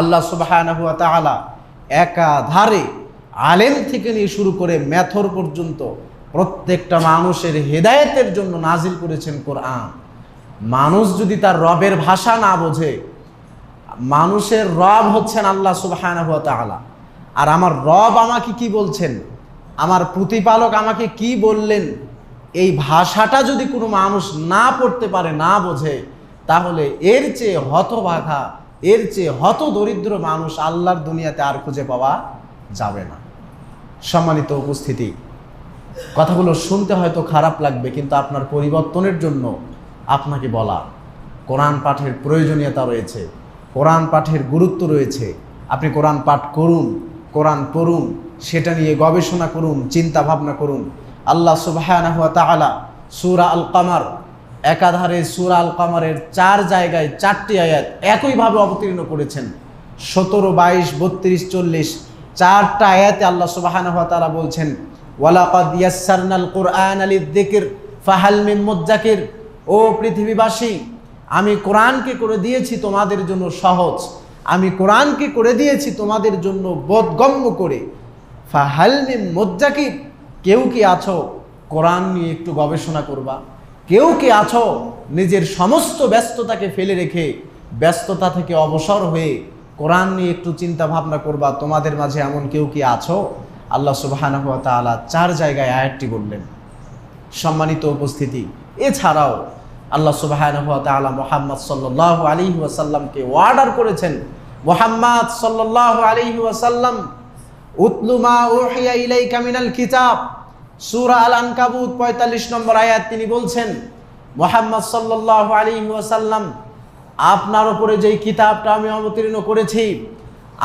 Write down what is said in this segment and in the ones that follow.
আল্লাহ সুবাহ একাধারে আলেম থেকে নিয়ে শুরু করে মেথর পর্যন্ত প্রত্যেকটা মানুষের হেদায়েতের জন্য নাজিল করেছেন কোরআন। মানুষ যদি তার রবের ভাষা না বোঝে, মানুষের রব হচ্ছেন আল্লাহ সুবাহ আর আমার রব আমাকে কি বলছেন? আমার প্রতিপালক আমাকে কি বললেন? এই ভাষাটা যদি কোনো মানুষ না পড়তে পারে, না বোঝে, তাহলে এর চেয়ে হতভাগা এর চেয়ে হত দরিদ্র মানুষ আল্লাহর দুনিয়াতে আর খুঁজে পাওয়া যাবে না। সম্মানিত উপস্থিতি, কথাগুলো শুনতে হয়তো খারাপ লাগবে, কিন্তু আপনার পরিবর্তনের জন্য আপনাকে বলা, কোরআন পাঠের প্রয়োজনীয়তা রয়েছে, কোরআন পাঠের গুরুত্ব রয়েছে। আপনি কোরআন পাঠ করুন, কোরআন পড়ুন, সেটা নিয়ে গবেষণা করুন চিন্তা ভাবনা করুন। আল্লাহ সুবাহ সুরা আল কামার একাধারে সুরা আল কামারের চার জায়গায় চারটি আয়াত একইভাবে অবতীর্ণ করেছেন। সতেরো, বাইশ, বত্রিশ, চল্লিশ চারটা আয়াতে আল্লাহ সুবাহ বলছেন, ওয়ালাকাদ ইয়াসসারনাল কোরআন আলী দিকির মুজ্জাকির ও পৃথিবীবাসী, আমি কোরআনকে করে দিয়েছি তোমাদের জন্য সহজ। আমি কোরআনকে করে দিয়েছি তোমাদের জন্য বোধগম্য করে। ফাহাল মিন কেউ কি আছো? কোরআন নিয়ে একটু গবেষণা করবা। কেউ কি আছো? নিজের সমস্ত ব্যস্ততাকে ফেলে রেখে ব্যস্ততা থেকে অবসর হয়ে কোরআন নিয়ে একটু চিন্তা ভাবনা করবা, তোমাদের মাঝে এমন কেউ কি আছো? আল্লাহ তাআলা চার জায়গায় আয়াতটি বললেন। সম্মানিত উপস্থিতি, এছাড়াও আল্লাহ তাআলা মোহাম্মদ সাল্লাহ আলী ওয়াসাল্লামকে অর্ডার করেছেন। মোহাম্মদ সাল্লাহ আলী ওয়াসাল্লাম উতলুমা কিতাব। সূরা আল আনকাবুত 45 নম্বর আয়াত তিনি বলছেন, মোহাম্মদ সাল্লাহ আলী ওয়াসাল্লাম, আপনার ওপরে যেই কিতাবটা আমি অবতীর্ণ করেছি,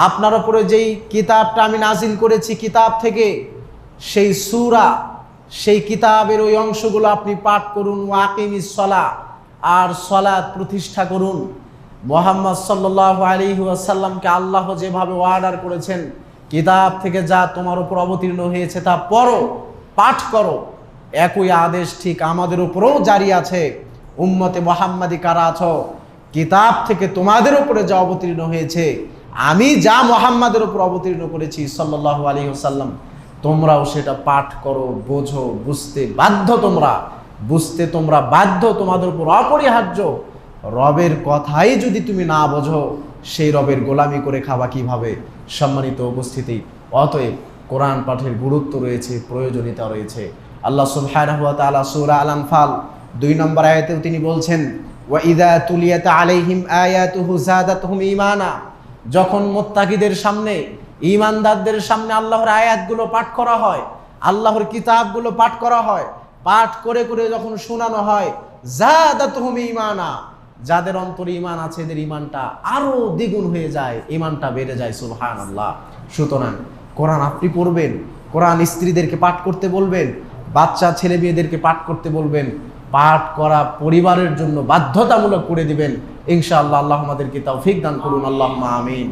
আপনার ওপরে যেই কিতাবটা আমি নাজিল করেছি কিতাব থেকে, সেই সুরা, সেই কিতাবের ওই অংশগুলো আপনি পাঠ করুন ওয়াকিমিস সলা, আর সলাৎ প্রতিষ্ঠা করুন। মোহাম্মদ সাল্লাহ আলী ওয়াসাল্লামকে আল্লাহ যেভাবে অর্ডার করেছেন, কিতাব থেকে যা তোমার উপর অবতীর্ণ হয়েছে তা পড়ো। পাঠ করো। একই আদেশ ঠিক আমাদের উপরেও জারি আছে। উম্মতে মোহাম্মদী কারা আছো? কিতাব থেকে তোমাদের উপরে যা অবতীর্ণ হয়েছে, আমি যা মোহাম্মদের উপর অবতীর্ণ করেছি সাল্লাহ আলী ওসাল্লাম তোমরাও সেটা পাঠ করো, বোঝো, বুঝতে বাধ্য তোমরা। বুঝতে তোমরা বাধ্য, তোমাদের উপর অপরিহার্য। রবের কথাই যদি তুমি না বোঝো, সেই রবের গোলামি করে খাবা কীভাবে? সম্মানিত উপস্থিতি। অতএব কোরআন পাঠের গুরুত্ব রয়েছে, প্রয়োজনীয়তা রয়েছে। আল্লাহ সুবহানাহু ওয়া তাআলা আল আনফাল দুই নম্বর আয়াতেও তিনি বলছেন ওয়া তুলিয়াত আলাইহিম আয়াতুহু যাদাতহুম ঈমানা। যখন মোত্তাকিদের সামনে, ঈমানদারদের সামনে আল্লাহর আয়াতগুলো পাঠ করা হয়, আল্লাহর কিতাবগুলো পাঠ করা হয়, পাঠ করে করে যখন শোনানো হয়, যাদাতহুম ঈমানা। যাদের অন্তরে ইমান আছে, এদের ইমানটা আরও দ্বিগুণ হয়ে যায় ইমানটা বেড়ে যায়, সুবহানাল্লাহ। সুতরাং কোরআন আপনি পড়বেন, কোরআন স্ত্রীদেরকে পাঠ করতে বলবেন, বাচ্চা ছেলে মেয়েদেরকে পাঠ করতে বলবেন, পাঠ করা পরিবারের জন্য বাধ্যতামূলক করে দেবেন। ইনশাআল্লাহ আল্লাহ আমাদেরকে তাও ফিক দান করুন আল্লাহ আমিন।